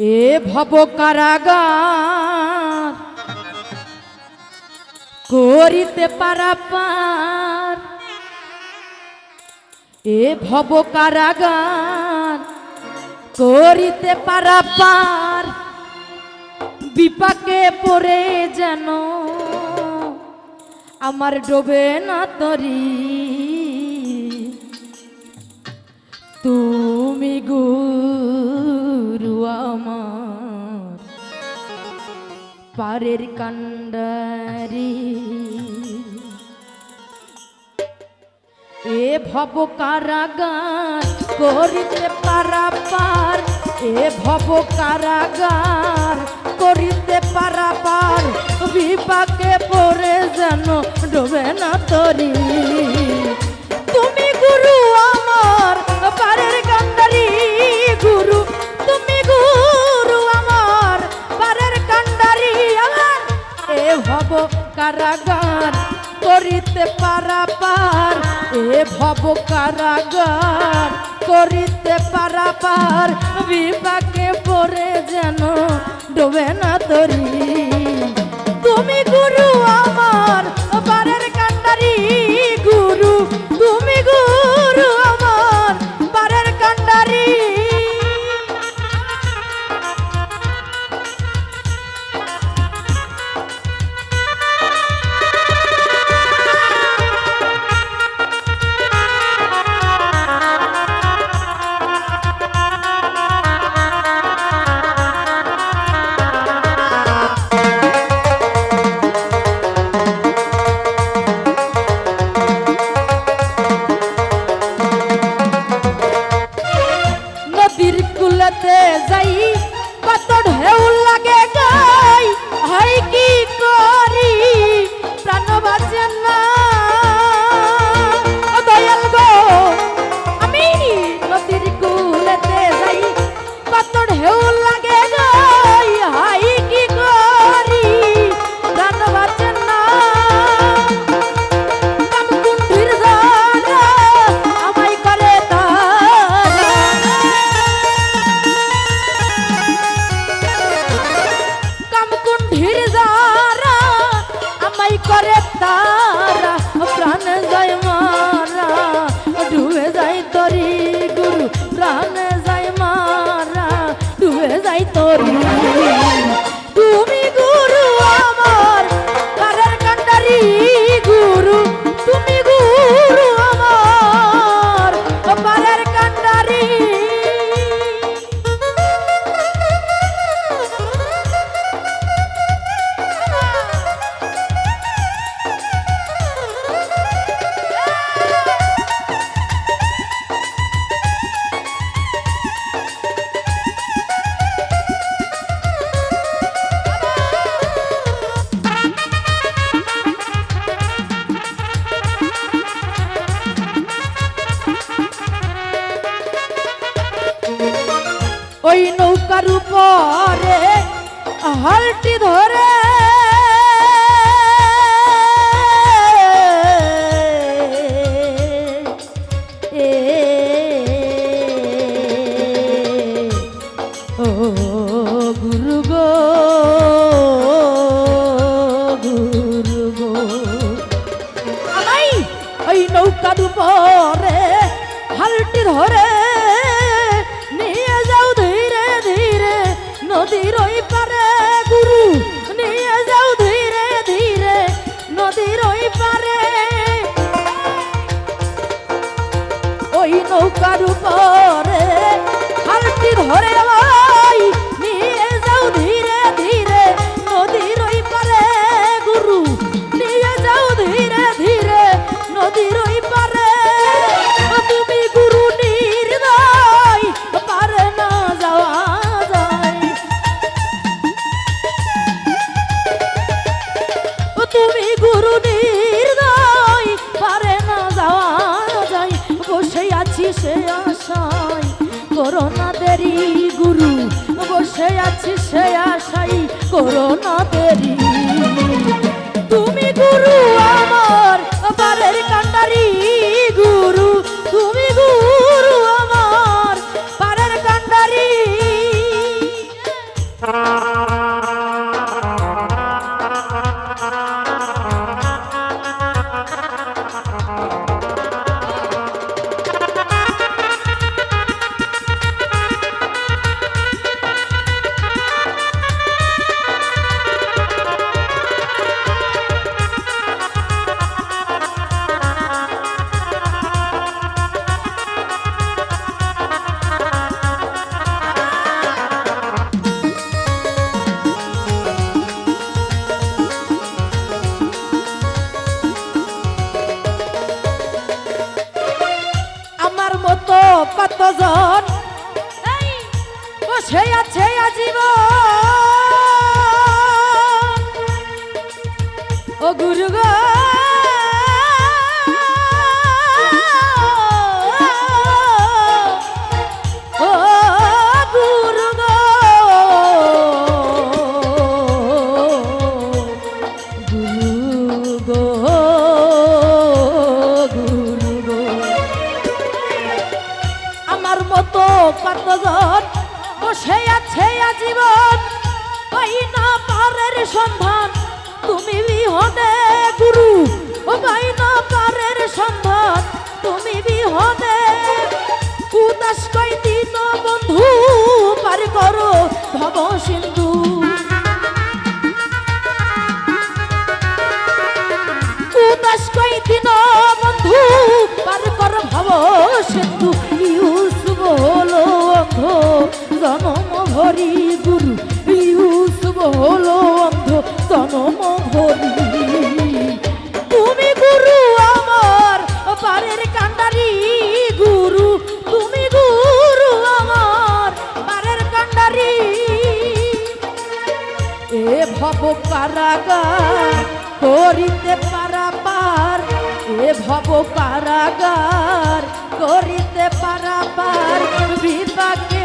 এ ভব কারাগার করিতে পারাপার এ ভব কারাগার করিতে পারাপার বিপাকে পড়ে যেন আমার ডোবে না তরি। তুমি গুল পারের কান্ডারি এ ভব কারাগার করিতে পারাপার এ ভব কারাগার করিতে পারাপার বিপাকে পড়ে যেন ডোবে না তরি তুমি গুরু আমার পারের কান কারাগার করিতে পারাপার, এ ভব কারাগার করিতে পারাপার, বিপাকে পরে যেন ডোবে না তরি। তুমি গুরু আমার aí তার উপরে হালটি ধরে। নৌকার উপরে হালটি ধরে। নদীর ওই পারে করো না দেরি। kaza সন্ধান, তুমি বিহনে গুরু, ও ভাই না পারের সন্ধান, তুমি বিহনে। উদাস কই দিন বন্ধু, পার করো ভব সিন্ধু। উদাস কই দিন বন্ধু, পার কর ভব সিন্ধু। ইউসুফ হলো অন্ধ, জনম ভরি যাব কারাগার করিতে পারাপার এ ভব কারাগার করিতে পারাপার বিপাকে